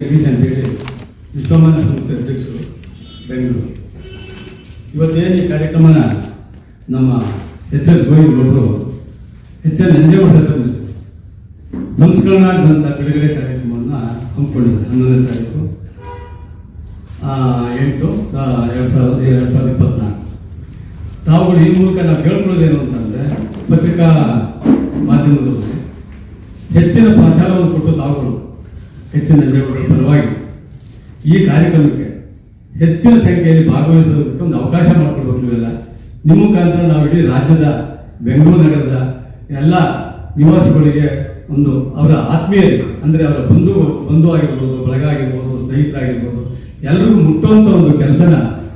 ಜಗದೀಶ್ ಅಂತೇಳಿ ವಿಶ್ವಮಾನ್ಯ ಸಂಸ್ಥೆ ಅಧ್ಯಕ್ಷರು ಬೆಂಗಳೂರು ಇವತ್ತೇನು ಈ ಕಾರ್ಯಕ್ರಮನ ನಮ್ಮ ಎಚ್ ಎಸ್ ಗೋವಿಂದಗೌಡರು ಎಚ್ ಎನ್ ನಂಜೇಗೌಡ ಹೆಸರಿನಲ್ಲಿ ಸಂಸ್ಕರಣಾ ಗ್ರಂಥ ಬಿಡುಗಡೆ ಕಾರ್ಯಕ್ರಮವನ್ನು ಹಮ್ಮಿಕೊಂಡಿದ್ದಾರೆ. ಹನ್ನೊಂದನೇ ತಾರೀಕು ಎಂಟು ಎರಡು ಸಾವಿರದ ಎರಡು ಸಾವಿರದ ಇಪ್ಪತ್ನಾಲ್ಕು. ತಾವುಗಳು ಈ ಮೂಲಕ ನಾವು ಕೇಳ್ಕೊಳ್ಳೋದೇನು ಅಂತಂದರೆ, ಪತ್ರಿಕಾ ಮಾಧ್ಯಮದವರಿಗೆ ಹೆಚ್ಚಿನ ಪ್ರಚಾರವನ್ನು ಕೊಟ್ಟು ತಾವುಗಳು ಹೆಚ್ಚಿನ ಜನರ ಪರವಾಗಿ ಈ ಕಾರ್ಯಕ್ರಮಕ್ಕೆ ಹೆಚ್ಚಿನ ಸಂಖ್ಯೆಯಲ್ಲಿ ಭಾಗವಹಿಸೋದಕ್ಕೆ ಒಂದು ಅವಕಾಶ ಮಾಡಿಕೊಡ್ಬೇಕು ನೀವೆಲ್ಲ. ನಿಮ್ಮ ಮುಖಾಂತರ ನಾವು ಇಡೀ ರಾಜ್ಯದ, ಬೆಂಗಳೂರು ನಗರದ ಎಲ್ಲ ನಿವಾಸಿಗಳಿಗೆ ಒಂದು ಅವರ ಆತ್ಮೀಯರಿಗೆ ಅಂದರೆ ಅವರ ಬಂಧು ಬಂಧು ಆಗಿರ್ಬೋದು ಬಳಗ ಆಗಿರ್ಬೋದು ಸ್ನೇಹಿತರಾಗಿರ್ಬೋದು ಎಲ್ಲರಿಗೂ ಮುಟ್ಟುವಂಥ ಒಂದು ಕೆಲಸನ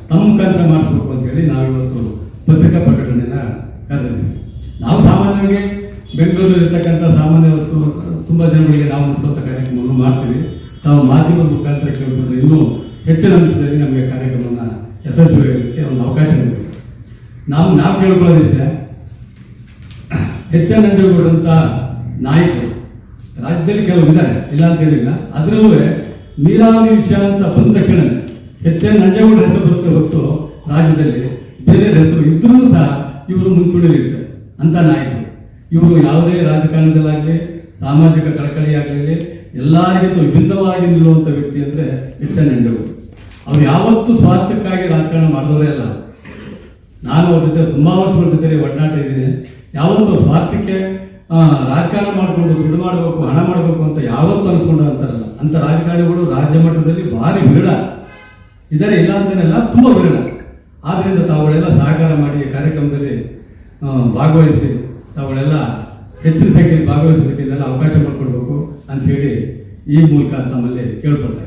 ತಮ್ಮ ಮುಖಾಂತರ ಮಾಡಿಸ್ಬೇಕು ಅಂತೇಳಿ ನಾವಿವತ್ತು ಪತ್ರಿಕಾ ಪ್ರಕಟಣೆಯನ್ನು ಕರೆದಿದ್ದೀವಿ. ನಾವು ಸಾಮಾನ್ಯವಾಗಿ ಬೆಂಗಳೂರಲ್ಲಿರ್ತಕ್ಕಂಥ ಸಾಮಾನ್ಯ ತುಂಬ ಜನಗಳಿಗೆ ನಾವು ಮುಟ್ಟಿಸುವಂಥ ಕಾರ್ಯಕ್ರಮವನ್ನು ಮಾಡ್ತೀವಿ. ತಾವು ಮಾಧ್ಯಮದ ಮುಖಾಂತರ ಕೇಳಿಕೊಂಡ್ರೆ ಇನ್ನೂ ಹೆಚ್ಚಿನ ಅಂಶದಲ್ಲಿ ನಮಗೆ ಕಾರ್ಯಕ್ರಮವನ್ನು ಯಶಸ್ವಿಯಾಗಲಿಕ್ಕೆ ಒಂದು ಅವಕಾಶ ನೀಡಬೇಕು ನಾವು ನಾವು ಕೇಳ್ಕೊಳ್ಳೋದಿಷ್ಟೇ ಹೆಚ್ಚಿನ ನಂಜೇಗೌಡರಂಥ ನಾಯಕರು ರಾಜ್ಯದಲ್ಲಿ ಕೆಲವು ಇದ್ದಾರೆ, ಇಲ್ಲ ಅಂತ ಹೇಳಿಲ್ಲ ಅದರಲ್ಲೂ ನೀರಾವರಿ ವಿಷಯ ಅಂತ ಬಂದ ತಕ್ಷಣ ಹೆಚ್ಚಿನ ನಂಜೇಗೌಡ ಹೆಸರು ಬರುತ್ತೆ ಹೊತ್ತು ರಾಜ್ಯದಲ್ಲಿ ಬೇರೆ ಹೆಸರು ಇದ್ರೂ ಸಹ ಇವರು ಮುಂಚೂಣಿಲಿರ್ತಾರೆ ಅಂತ ನಾಯಕರು. ಇವರು ಯಾವುದೇ ರಾಜಕಾರಣದಲ್ಲಾಗಲಿ ಸಾಮಾಜಿಕ ಕಳಕಳಿಯಾಗಲಿ ಎಲ್ಲರಿಗಿಂತ ವಿಭಿನ್ನವಾಗಿ ನಿಲ್ಲುವಂಥ ವ್ಯಕ್ತಿ ಅಂದರೆ ಎಚ್ ಎನ್ ಅವ್ರು ಯಾವತ್ತೂ ಸ್ವಾರ್ಥಕ್ಕಾಗಿ ರಾಜಕಾರಣ ಮಾಡಿದವರೇ ಅಲ್ಲ. ನಾನು ಅವ್ರ ಜೊತೆ ತುಂಬ ವರ್ಷಗಳ ಜೊತೆ ಒಡನಾಟ ಇದ್ದೀನಿ. ಯಾವತ್ತೂ ಸ್ವಾರ್ಥಕ್ಕೆ ರಾಜಕಾರಣ ಮಾಡಿಕೊಂಡು ದುಡ್ಡು ಮಾಡಬೇಕು, ಹಣ ಮಾಡಬೇಕು ಅಂತ ಯಾವತ್ತೂ ಅನಿಸ್ಕೊಂಡು ಅಂತಾರಲ್ಲ. ಅಂಥ ರಾಜಕಾರಣಿಗಳು ರಾಜ್ಯ ಮಟ್ಟದಲ್ಲಿ ಭಾರಿ ವಿರಳ. ಇದ್ದಾರೆ ಇಲ್ಲ ಅಂತೇನಲ್ಲ, ತುಂಬ ವಿರಳ. ಆದ್ದರಿಂದ ತಾವುಗಳೆಲ್ಲ ಸಹಕಾರ ಮಾಡಿ ಕಾರ್ಯಕ್ರಮದಲ್ಲಿ ಭಾಗವಹಿಸಿ. ಹೆಚ್ಚಿನ ಸಂಖ್ಯೆಯಲ್ಲಿ ಭಾಗವಹಿಸೋದಕ್ಕೆ ಅವಕಾಶ ಮಾಡಿಕೊಡ್ಬೇಕು ಅಂತ ಹೇಳಿ ಈ ಮೂಲಕ ತಮ್ಮಲ್ಲಿ ಕೇಳ್ಕೊಳ್ತಾ